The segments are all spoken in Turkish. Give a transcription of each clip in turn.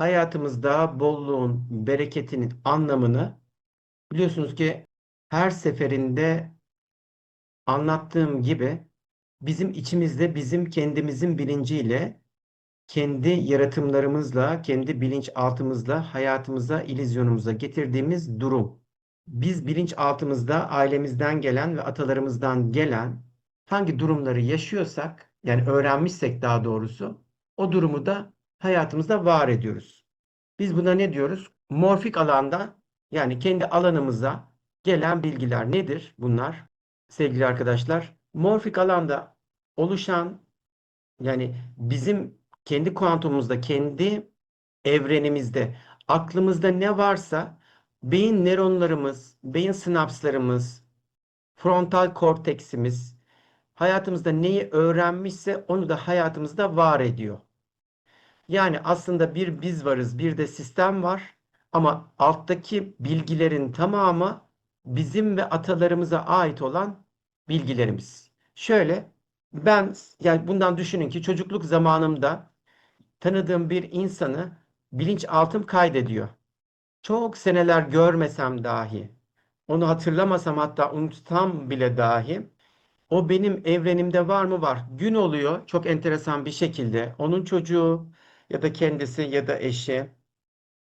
hayatımızda bolluğun, bereketinin anlamını biliyorsunuz ki her seferinde anlattığım gibi bizim içimizde bizim kendimizin bilinciyle kendi yaratımlarımızla, kendi bilinçaltımızla hayatımıza, illüzyonumuza getirdiğimiz durum. Biz bilinçaltımızda ailemizden gelen ve atalarımızdan gelen hangi durumları yaşıyorsak, yani öğrenmişsek daha doğrusu, o durumu da hayatımızda var ediyoruz. Biz buna ne diyoruz? Morfik alanda, yani kendi alanımıza gelen bilgiler nedir bunlar? Sevgili arkadaşlar, morfik alanda oluşan yani bizim kendi kuantumumuzda, kendi evrenimizde, aklımızda ne varsa beyin nöronlarımız, beyin sinapslarımız, frontal korteksimiz hayatımızda neyi öğrenmişse onu da hayatımızda var ediyor. Yani aslında bir biz varız, bir de sistem var ama alttaki bilgilerin tamamı bizim ve atalarımıza ait olan bilgilerimiz. Şöyle ben yani bundan düşünün ki çocukluk zamanımda tanıdığım bir insanı bilinçaltım kaydediyor. Çok seneler görmesem dahi, onu hatırlamasam hatta unutsam bile dahi o benim evrenimde var mı var. Gün oluyor çok enteresan bir şekilde onun çocuğu ya da kendisi ya da eşi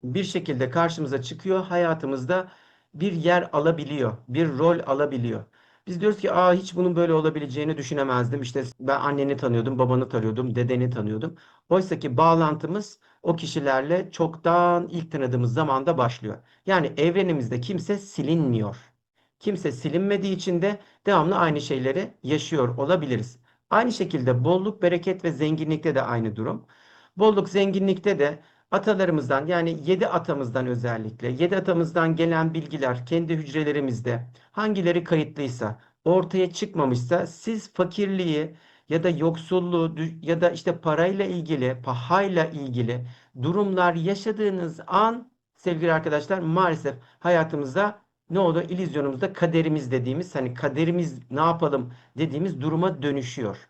bir şekilde karşımıza çıkıyor hayatımızda bir yer alabiliyor, bir rol alabiliyor. Biz diyoruz ki Aa, hiç bunun böyle olabileceğini düşünemezdim. İşte ben anneni tanıyordum, babanı tanıyordum, dedeni tanıyordum. Oysa ki bağlantımız o kişilerle çoktan ilk tanıdığımız zamanda başlıyor. Yani evrenimizde kimse silinmiyor. Kimse silinmediği için de devamlı aynı şeyleri yaşıyor olabiliriz. Aynı şekilde bolluk, bereket ve zenginlikte de aynı durum. Bolluk, zenginlikte de atalarımızdan yani yedi atamızdan özellikle yedi atamızdan gelen bilgiler kendi hücrelerimizde hangileri kayıtlıysa ortaya çıkmamışsa siz fakirliği ya da yoksulluğu ya da işte parayla ilgili, pahayla ilgili durumlar yaşadığınız an sevgili arkadaşlar maalesef hayatımızda ne oldu? İllüzyonumuzda kaderimiz dediğimiz hani kaderimiz ne yapalım dediğimiz duruma dönüşüyor.